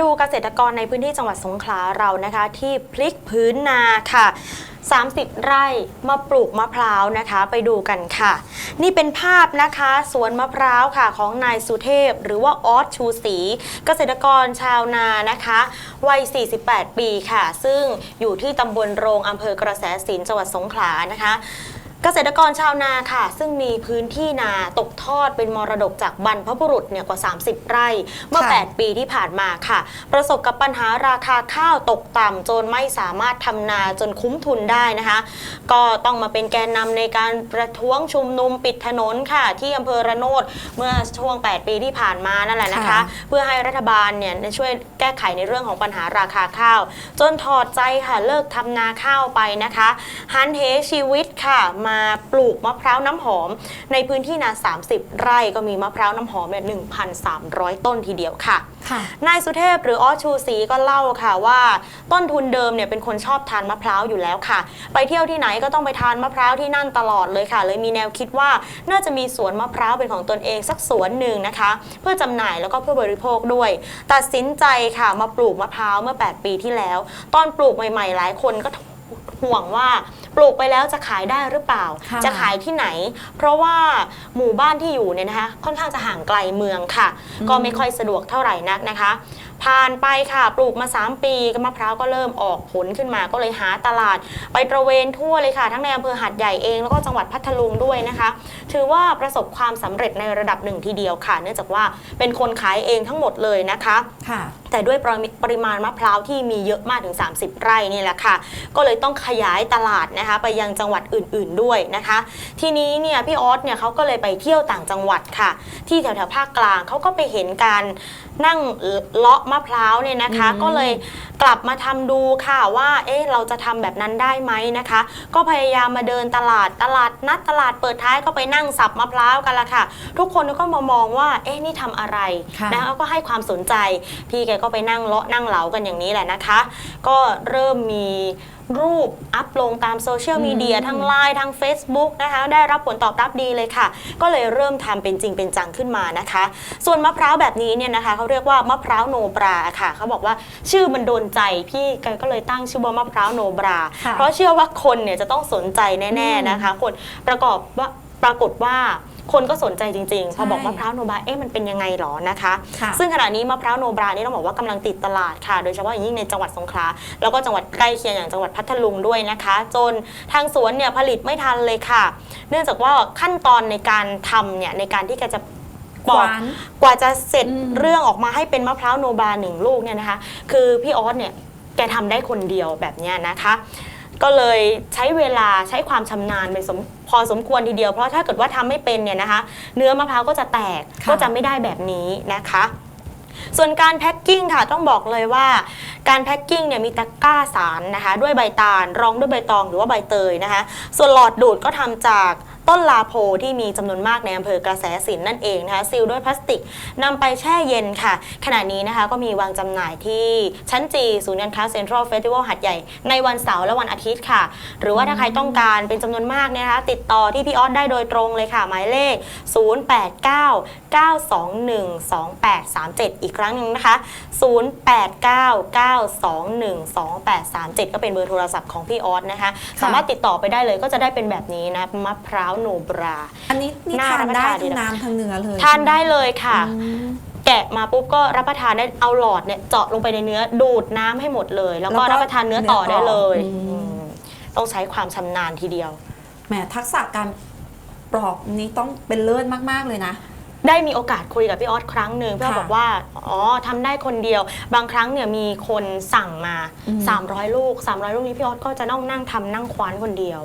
ดูเกษตรกรในพื้นที่จังหวัดสงขลาเรานะคะ ที่พลิกพื้นนาค่ะ 30 ไร่มาปลูกมะพร้าวนะคะไปดูกันค่ะ นี่เป็นภาพนะคะสวนมะพร้าวค่ะของนายสุเทพ หรือว่าออสชูศรีเกษตรกรชาวนานะคะวัย 48 ปีค่ะ ซึ่งอยู่ที่ตำบลโรงอำเภอกระแสสินจังหวัดสงขลานะคะ เกษตรกรชาวนาค่ะ ซึ่งมีพื้นที่นาตกทอดเป็นมรดกจากบรรพบุรุษเนี่ยกว่า 30 ไร่ เมื่อค่ะ8ปีที่ผ่านมาค่ะ ประสบกับปัญหาราคาข้าวตกต่ำจนไม่สามารถทำนาจนคุ้มทุนได้นะคะ ก็ต้องมาเป็นแกนนำในการประท้วงชุมนุมปิดถนนค่ะ ที่อำเภอระโนดเมื่อช่วง 8 ปีที่ผ่านมานั่นแหละนะคะค่ะเพื่อให้รัฐบาลเนี่ยช่วยแก้ไขในเรื่องของปัญหาราคาข้าว จนถอดใจค่ะเลิกทำนาข้าวไปนะคะหันเหชีวิตค่ะมาปลูกมะพร้าวน้ำหอม ในพื้นที่นา 30 ไร่ก็มีมะพร้าวน้ำหอมเนี่ย1,300 ต้นทีเดียวค่ะค่ะนายสุเทพหรือออสชูศรีก็เล่าค่ะว่าต้นทุนเดิมเนี่ยเป็นคนชอบทานมะพร้าวอยู่แล้วค่ะ ไปเที่ยวที่ไหนก็ต้องไปทานมะพร้าวที่นั่นตลอดเลยค่ะ เลยมีแนวคิดว่าน่าจะมีสวนมะพร้าวเป็นของตนเองสักสวนหนึ่งนะคะ เพื่อจำหน่ายแล้วก็เพื่อบริโภคด้วย ตัดสินใจค่ะมาปลูกมะพร้าวเมื่อ 8 ปีที่แล้ว ตอนปลูกใหม่ ๆ หลายคนก็ห่วงว่า ปลูกไปแล้วจะขายได้หรือเปล่า ค่ะ จะขายที่ไหน เพราะว่าหมู่บ้านที่อยู่เนี่ยนะคะค่อนข้างจะห่างไกลเมืองค่ะ ก็ไม่ค่อยสะดวกเท่าไหร่นักนะคะ ผ่านไปค่ะปลูกมา 3 ปีก็มะพร้าวก็เริ่มออกผลขึ้นมาก็เลยหาตลาด ไปตระเวนทั่วเลยค่ะ ทั้งในอำเภอหัดใหญ่เองแล้วก็จังหวัดพัทลุงด้วยนะคะ ถือว่าประสบความสำเร็จในระดับหนึ่งทีเดียวค่ะ เนื่องจากว่าเป็นคนขายเองทั้งหมดเลยนะคะ ค่ะ แต่ด้วยปริปริมาณมะพร้าวที่มีเยอะมากถึง 30 ไร่นี่แหละค่ะ ก็เลยต้องขยายตลาดนะคะ ไปยังจังหวัดอื่น ๆด้วยนะคะ ทีนี้เนี่ยพี่ออสเนี่ยเขาก็เลยไปเที่ยวต่างจังหวัดค่ะ ที่แถวๆภาคกลางเขาก็ไปเห็นการนั่งเลาะมะพร้าวเนี่ยนะคะอืมก็เลยกลับมาทำดูค่ะว่าเอ๊ะเราจะทำแบบนั้นได้ไหมนะคะ ก็พยายามมาเดินตลาดตลาดนัดตลาดเปิดท้ายก็ไปนั่งสับมะพร้าวกันละค่ะ ทุกคนก็มามองว่าเอ๊ะนี่ทำอะไรค่ะนะคะแล้วก็ให้ความสนใจพี่แกก็ไปนั่งเลาะนั่งเหลากันอย่างนี้แหละนะคะ ก็เริ่มมีรูปอัพลงตามโซเชียลมีเดียอืมทั้งไลน์ทั้ง Facebook นะคะได้รับผลตอบรับดีเลยค่ะ ก็เลยเริ่มทำเป็นจริงเป็นจังขึ้นมานะคะ ส่วนมะพร้าวแบบนี้เนี่ยนะคะเขาเรียกว่ามะพร้าวโนบราค่ะเขาบอกว่าชื่อมันโดนใจพี่แกก็เลยตั้งชื่อว่ามะพร้าวโนบราค่ะเพราะเชื่อว่าคนเนี่ยจะต้องสนใจแน่ ๆนะคะ คนประกอบว่า ปรากฏว่าคนก็สนใจจริงๆ พอบอกใช่มะพร้าวโนบราเอ๊ะมันเป็นยังไงหรอนะคะค่ะซึ่งขณะนี้มะพร้าวโนบรานี่ต้องบอกว่ากำลังติดตลาดค่ะ โดยเฉพาะอย่างยิ่งในจังหวัดสงขลา แล้วก็จังหวัดใกล้เคียงอย่างจังหวัดพัทลุงด้วยนะคะ จนทางสวนเนี่ยผลิตไม่ทันเลยค่ะ เนื่องจากว่าขั้นตอนในการทำเนี่ยในการที่แกจะปอกหวานกว่าจะเสร็จอืมเรื่องออกมาให้เป็นมะพร้าวโนบราหนึ่งลูกเนี่ยนะคะ คือพี่ออสเนี่ยแกทำได้คนเดียวแบบเนี้ยนะคะ ก็เลยใช้เวลาใช้ความชำนาญไปสมพอสมควรทีเดียว เพราะถ้าเกิดว่าทำไม่เป็นเนี่ยนะคะ เนื้อมะพร้าวก็จะแตกค่ะก็จะไม่ได้แบบนี้นะคะ ส่วนการแพ็คกิ้งค่ะต้องบอกเลยว่าการแพ็คกิ้งเนี่ยมีตะกร้าสารนะคะ ด้วยใบตาลรองด้วยใบตองหรือว่าใบเตยนะคะ ส่วนหลอดดูดก็ทำจาก ต้นลาโพที่มีจำนวนมากในอำเภอกระแสสินนั่นเองนะคะซีลด้วยพลาสติกนำไปแช่เย็นค่ะ ขณะนี้นะคะก็มีวางจำหน่ายที่ชั้นจีศูนย์การค้าเซ็นทรัลเฟสติวัลหัดใหญ่ในวันเสาร์และวันอาทิตย์ค่ะ หรือว่าถ้าใครต้องการเป็นจำนวนมากเนี่ยนะคะ ติดต่อที่พี่ออสได้โดยตรงเลยค่ะ หมายเลข 0899212837 อีกครั้งหนึ่งนะคะ 0899212837 ก็เป็นเบอร์โทรศัพท์ของพี่ออสนะคะ สามารถติดต่อไปได้เลยก็จะได้เป็นแบบนี้นะมะพร้าวโนบรา อันนี้นี่น่าทานได้รับประทานดีทั้งนะ น้ำทั้งเนื้อเลยทานได้เลยค่ะ อืม แกะมาปุ๊บก็รับประทานได้เอาหลอดเนี่ยเจาะลงไปในเนื้อดูดน้ำให้หมดเลย แล้วก็แล้วก็รับประทานเนื้อต่อเนื้อต่อได้เลยอืม อืมต้องใช้ความชำนาญทีเดียว แหมทักษะการปลอกนี้ต้องเป็นเลิศมาก ๆ เลยนะ ได้มีโอกาสคุยกับพี่ออสครั้งหนึ่งพี่ออสค่ะบอกว่า อ๋อทำได้คนเดียว บางครั้งเนี่ยมีคนสั่งมา อืม 300 ลูก 300 ลูกนี้พี่ออสก็จะต้องนั่งทำนั่งคว้านคนเดียว